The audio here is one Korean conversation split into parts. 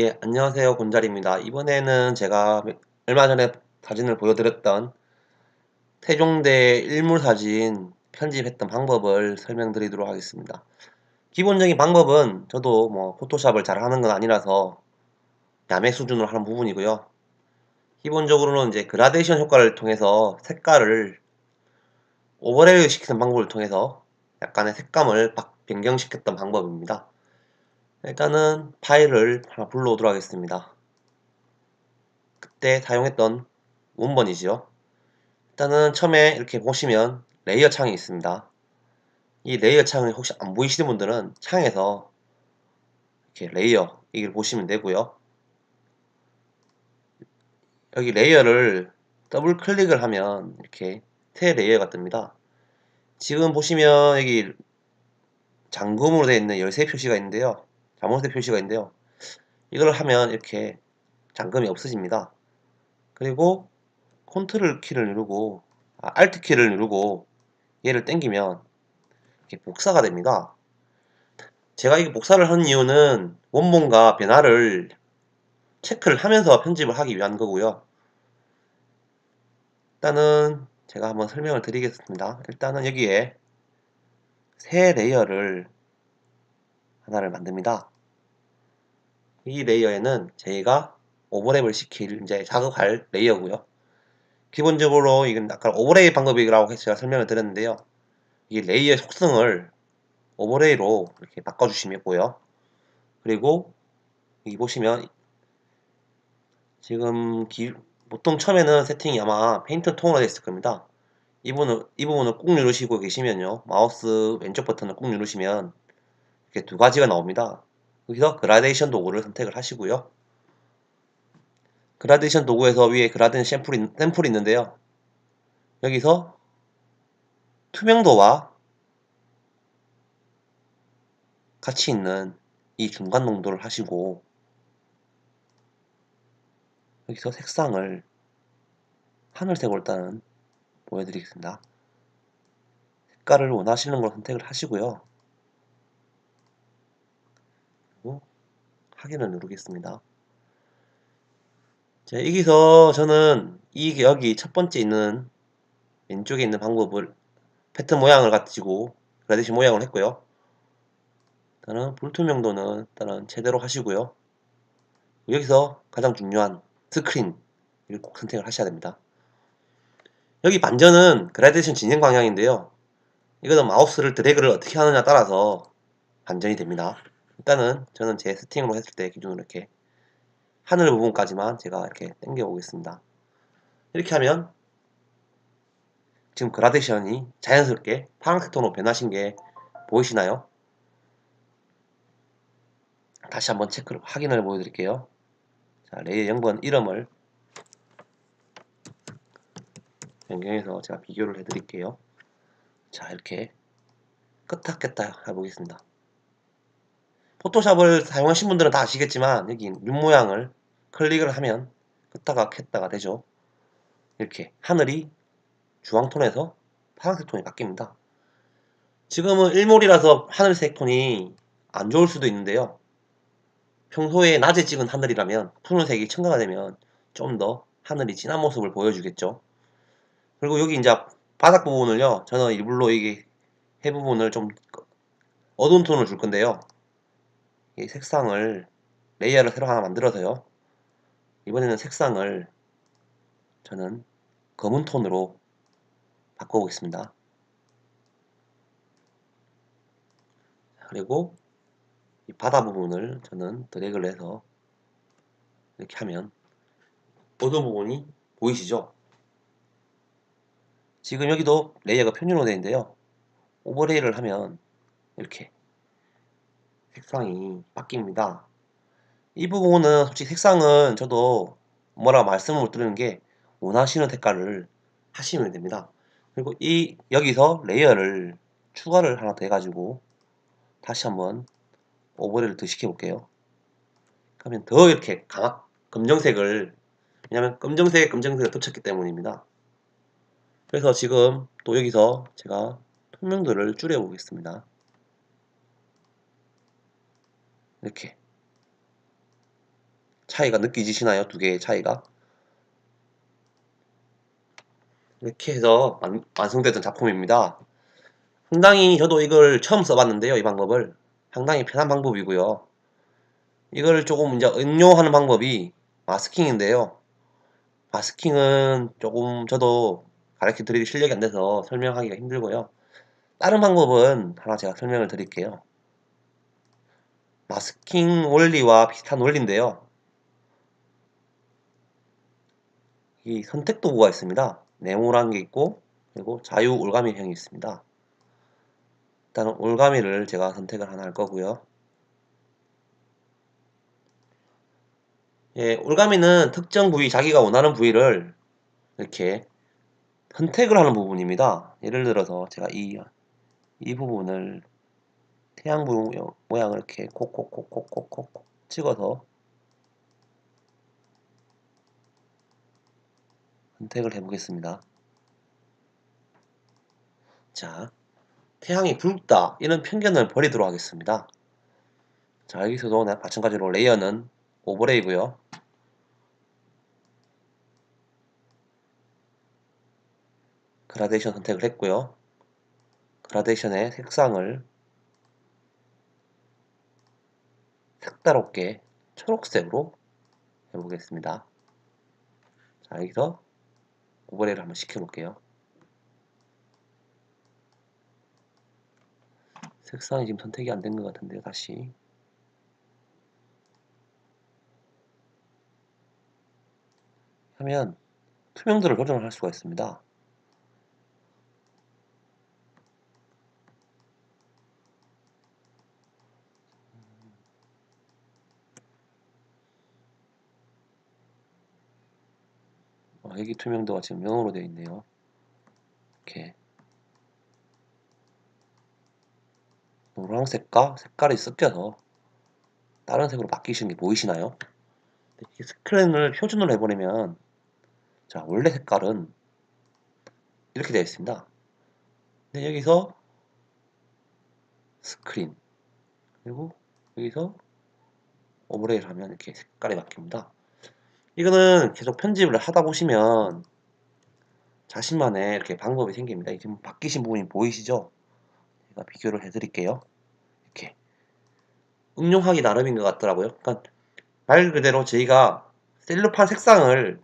예, 안녕하세요. 곤잘입니다. 이번에는 제가 얼마 전에 사진을 보여드렸던 태종대 일물사진 편집했던 방법을 설명드리도록 하겠습니다. 기본적인 방법은 저도 뭐 포토샵을 잘 하는 건 아니라서 야매 수준으로 하는 부분이고요. 기본적으로는 이제 그라데이션 효과를 통해서 색깔을 오버레이 시키는 방법을 통해서 약간의 색감을 변경시켰던 방법입니다. 일단은 파일을 하나 불러오도록 하겠습니다. 그때 사용했던 원본이지요. 일단은 처음에 이렇게 보시면 레이어 창이 있습니다. 이 레이어 창을 혹시 안 보이시는 분들은 창에서 이렇게 레이어 이걸 보시면 되고요. 여기 레이어를 더블 클릭을 하면 이렇게 새 레이어가 뜹니다. 지금 보시면 여기 잠금으로 되어 있는 열쇠 표시가 있는데요. 자물쇠 표시가 있는데요. 이걸 하면 이렇게 잠금이 없어집니다. 그리고 컨트롤 키를 누르고 아, 알트 키를 누르고 얘를 당기면 이렇게 복사가 됩니다. 제가 이게 복사를 한 이유는 원본과 변화를 체크를 하면서 편집을 하기 위한 거고요. 일단은 제가 한번 설명을 드리겠습니다. 일단은 여기에 새 레이어를 하나를 만듭니다. 이 레이어에는 저희가 오버랩을 시킬 이제 작업할 레이어고요. 기본적으로 이건 아까 오버레이 방법이라고 제가 설명을 드렸는데요. 이 레이어 속성을 오버레이로 이렇게 바꿔주시고요. 그리고 여기 보시면 지금 기, 보통 처음에는 세팅이 아마 페인트 톤으로 되어 있을 겁니다. 이 부분을, 이 부분을 꾹 누르시고 계시면요. 마우스 왼쪽 버튼을 꾹 누르시면 이렇게 두 가지가 나옵니다. 여기서 그라데이션 도구를 선택을 하시고요. 그라데이션 도구에서 위에 그라데이션 샘플이, 샘플이 있는데요. 여기서 투명도와 같이 있는 이 중간 농도를 하시고 여기서 색상을 하늘색으로 일단 보여드리겠습니다. 색깔을 원하시는 걸 선택을 하시고요. 그리고 확인을 누르겠습니다. 자, 여기서 저는 이 여기 첫 번째 있는 왼쪽에 있는 방법을 패턴 모양을 가지고 그라데이션 모양을 했고요. 일단은 불투명도는 일단은 제대로 하시고요. 여기서 가장 중요한 스크린 이를 꼭 선택을 하셔야 됩니다. 여기 반전은 그라데이션 진행 방향인데요. 이거는 마우스를 드래그를 어떻게 하느냐 따라서 반전이 됩니다. 일단은 저는 제 세팅으로 했을 때 기준으로 이렇게 하늘 부분까지만 제가 이렇게 당겨 보겠습니다. 이렇게 하면 지금 그라데이션이 자연스럽게 파란색 톤으로 변하신 게 보이시나요? 다시 한번 체크를 확인을 보여드릴게요. 자, 레이어 0번 이름을 변경해서 제가 비교를 해드릴게요. 자, 이렇게 끄다 깼다 해보겠습니다. 포토샵을 사용하신 분들은 다 아시겠지만 여기 윤 모양을 클릭을 하면 끄다가 켰다가 되죠. 이렇게 하늘이 주황톤에서 파란색 톤이 바뀝니다. 지금은 일몰이라서 하늘색 톤이 안 좋을 수도 있는데요. 평소에 낮에 찍은 하늘이라면 푸른색이 첨가가 되면 좀 더 하늘이 진한 모습을 보여주겠죠. 그리고 여기 이제 바닥 부분을요. 저는 일부러 이게 해 부분을 좀 어두운 톤을 줄 건데요. 이 색상을 레이어를 새로 하나 만들어서요. 이번에는 색상을 저는 검은 톤으로 바꿔보겠습니다. 그리고 이 바다 부분을 저는 드래그를 해서 이렇게 하면 어두운 부분이 보이시죠? 지금 여기도 레이어가 편유로 되어 있는데요. 오버레이를 하면 이렇게 색상이 바뀝니다. 이 부분은 솔직히 색상은 저도 뭐라 말씀을 못 드리는 게 원하시는 색깔을 하시면 됩니다. 그리고 이 여기서 레이어를 추가를 하나 더 해가지고 다시 한번 오버레이를 더 시켜볼게요. 그러면 더 이렇게 강한 검정색을 왜냐면 검정색 검정색을 덮쳤기 때문입니다. 그래서 지금 또 여기서 제가 투명도를 줄여 보겠습니다. 이렇게 차이가 느껴지시나요? 두 개의 차이가? 이렇게 해서 완, 완성됐던 작품입니다. 상당히 저도 이걸 처음 써봤는데요. 이 방법을 상당히 편한 방법이고요. 이걸 조금 이제 응용하는 방법이 마스킹인데요. 마스킹은 조금 저도 가르쳐 드리기 실력이 안 돼서 설명하기가 힘들고요. 다른 방법은 하나 제가 설명을 드릴게요. 마스킹 원리와 비슷한 원리인데요. 이 선택 도구가 있습니다. 네모라는 게 있고 그리고 자유 올가미형이 있습니다. 일단은 올가미를 제가 선택을 하나 할 거고요. 예, 올가미는 특정 부위, 자기가 원하는 부위를 이렇게 선택을 하는 부분입니다. 예를 들어서 제가 이, 이 부분을 태양 모양을 이렇게 콕콕콕콕콕콕 찍어서 선택을 해보겠습니다. 자, 태양이 붉다 이런 편견을 버리도록 하겠습니다. 자, 여기서도 마찬가지로 레이어는 오버레이고요. 그라데이션 선택을 했고요. 그라데이션의 색상을 색다롭게 초록색으로 해보겠습니다. 자, 여기서 오버레이를 한번 시켜볼게요. 색상이 지금 선택이 안 된 것 같은데요. 다시 하면 투명도를 조정을 할 수가 있습니다. 어, 여기 투명도가 지금 0으로 되어 있네요. 이렇게 노란색과 색깔이 섞여서 다른 색으로 바뀌시는 게 보이시나요? 스크린을 표준으로 해버리면 자 원래 색깔은 이렇게 되어 있습니다. 근데 여기서 스크린 그리고 여기서 오버레이를 하면 이렇게 색깔이 바뀝니다. 이거는 계속 편집을 하다 보시면 자신만의 이렇게 방법이 생깁니다. 지금 바뀌신 부분이 보이시죠? 제가 비교를 해드릴게요. 이렇게 응용하기 나름인 것 같더라고요. 그러니까 말 그대로 저희가 셀로판 색상을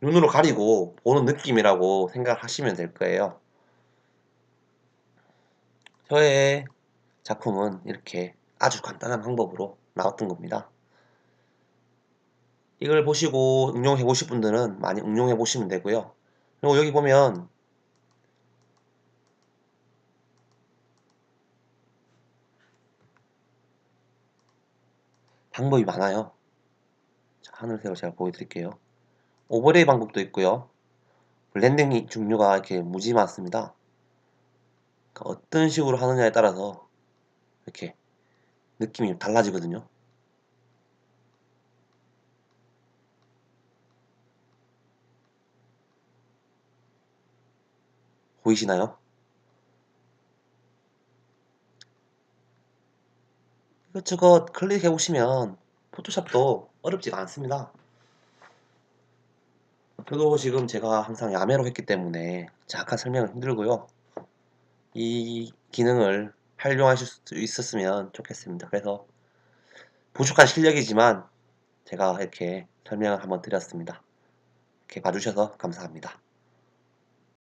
눈으로 가리고 보는 느낌이라고 생각하시면 될 거예요. 저의 작품은 이렇게 아주 간단한 방법으로 나왔던 겁니다. 이걸 보시고 응용해 보실 분들은 많이 응용해 보시면 되고요. 그리고 여기 보면 방법이 많아요. 자, 하늘색으로 제가 보여드릴게요. 오버레이 방법도 있고요. 블렌딩 종류가 이렇게 무지 많습니다. 그러니까 어떤 식으로 하느냐에 따라서 이렇게 느낌이 달라지거든요. 보이시나요? 이것저것 클릭해 보시면 포토샵도 어렵지가 않습니다. 저도 지금 제가 항상 야매로 했기 때문에 잠깐 설명은 힘들고요. 이 기능을 활용하실 수 있었으면 좋겠습니다. 그래서 부족한 실력이지만 제가 이렇게 설명을 한번 드렸습니다. 이렇게 봐주셔서 감사합니다.